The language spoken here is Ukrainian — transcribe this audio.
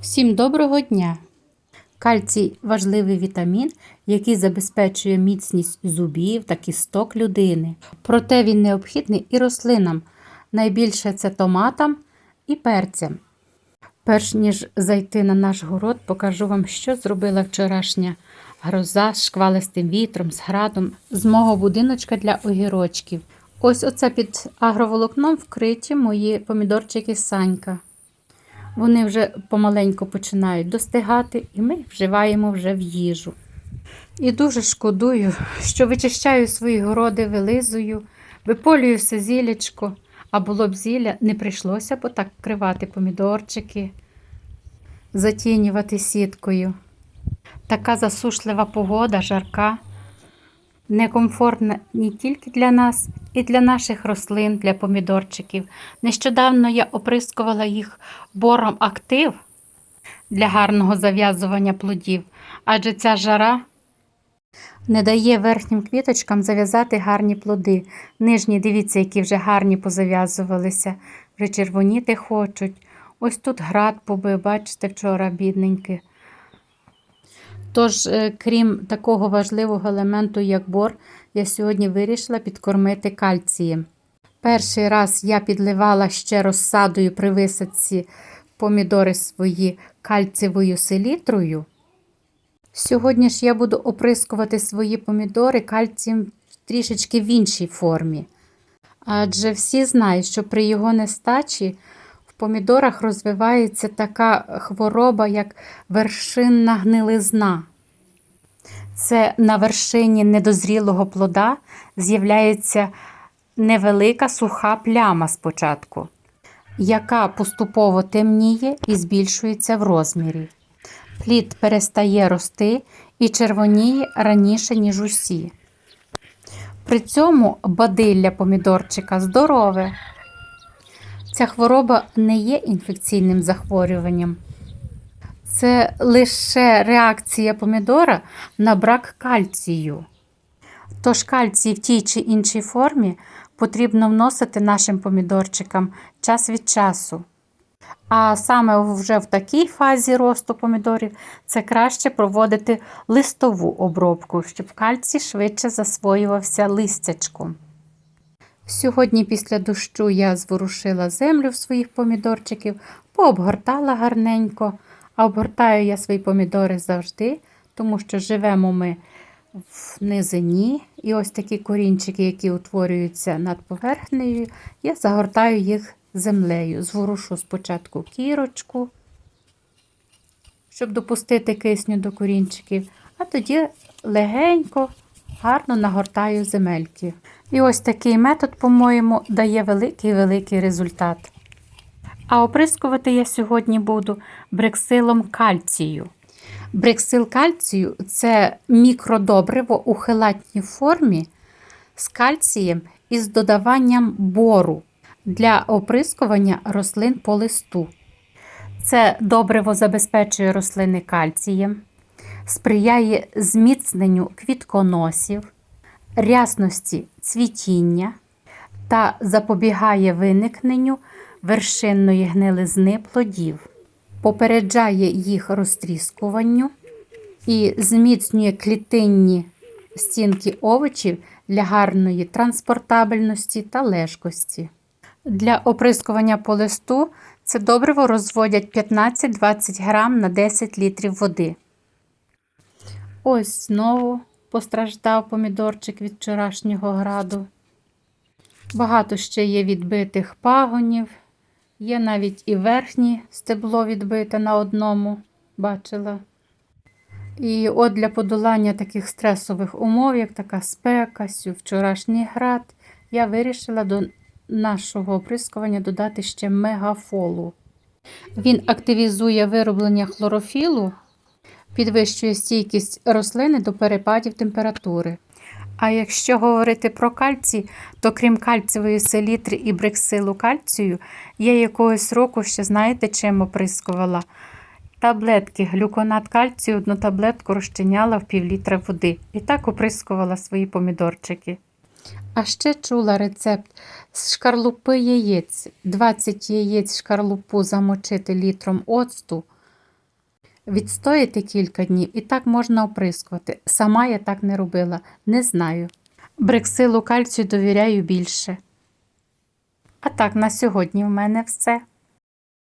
Всім доброго дня! Кальцій важливий вітамін, який забезпечує міцність зубів та кісток людини. Проте він необхідний і рослинам. Найбільше це томатам і перцям. Перш ніж зайти на наш город, покажу вам, що зробила вчорашня гроза з шквалистим вітром, з градом, з мого будиночка для огірочків. Ось оце під агроволокном вкриті мої помідорчики Санька. Вони вже помаленьку починають достигати, і ми вживаємо вже в їжу. І дуже шкодую, що вичищаю свої городи, вилизую, виполюю все зілячко, а було б зілля, не прийшлося б так вкривати помідорчики, затінювати сіткою. Така засушлива погода, жарка, некомфортна не тільки для нас, і для наших рослин, для помідорчиків. Нещодавно я оприскувала їх бором актив для гарного зав'язування плодів, адже ця жара не дає верхнім квіточкам зав'язати гарні плоди. Нижні, дивіться, які вже гарні позав'язувалися, вже червоніти хочуть. Ось тут град побив, бачите, вчора бідненький. Тож, е, крім такого важливого елементу, як бор, я сьогодні вирішила підкормити кальцієм. Перший раз я підливала ще розсадою при висадці помідори свої кальцієвою селітрою. Сьогодні ж я буду оприскувати свої помідори кальцієм трішечки в іншій формі. Адже всі знають, що при його нестачі помідорах розвивається така хвороба, як вершинна гнилизна. Це на вершині недозрілого плода з'являється невелика суха пляма спочатку, яка поступово темніє і збільшується в розмірі. Плід перестає рости і червоніє раніше, ніж усі. При цьому бадилля помідорчика здорове. Ця хвороба не є інфекційним захворюванням. Це лише реакція помідора на брак кальцію. Тож кальцій в тій чи іншій формі потрібно вносити нашим помідорчикам час від часу. А саме вже в такій фазі росту помідорів це краще проводити листову обробку, щоб кальцій швидше засвоювався листячком. Сьогодні після дощу я зворушила землю в своїх помідорчиків, пообгортала гарненько, а обгортаю я свої помідори завжди, тому що живемо ми в низині. І ось такі корінчики, які утворюються над поверхнею, я загортаю їх землею. Зворушу спочатку кірочку, щоб допустити кисню до корінчиків, а тоді легенько, гарно нагортаю земельки. І ось такий метод, по-моєму, дає великий-великий результат. А оприскувати я сьогодні буду брексилом кальцію. Брексил кальцію це мікродобриво у хелатній формі з кальцієм і з додаванням бору для оприскування рослин по листу. Це добриво забезпечує рослини кальцієм, сприяє зміцненню квітконосів, рясності цвітіння та запобігає виникненню вершинної гнилизни плодів, попереджає їх розтріскуванню і зміцнює клітинні стінки овочів для гарної транспортабельності та лежкості. Для оприскування по листу це добриво розводять 15-20 грам на 10 літрів води. Ось знову постраждав помідорчик від вчорашнього граду. Багато ще є відбитих пагонів, є навіть і верхнє стебло відбите на одному, бачила. І от для подолання таких стресових умов, як така спека, вчорашній град, я вирішила до нашого оприскування додати ще мегафолу. Він активізує вироблення хлорофілу, підвищує стійкість рослини до перепадів температури. А якщо говорити про кальцій, то крім кальцієвої селітри і брексилу кальцію, я якогось року ще, знаєте, чим оприскувала? Таблетки, глюконат кальцію, одну таблетку розчиняла в півлітра води. І так оприскувала свої помідорчики. А ще чула рецепт з шкарлупи яєць. 20 яєць шкарлупу замочити літром оцту, відстояти кілька днів і так можна оприскувати. Сама я так не робила, не знаю. Брексилу кальцію довіряю більше. А так, на сьогодні в мене все.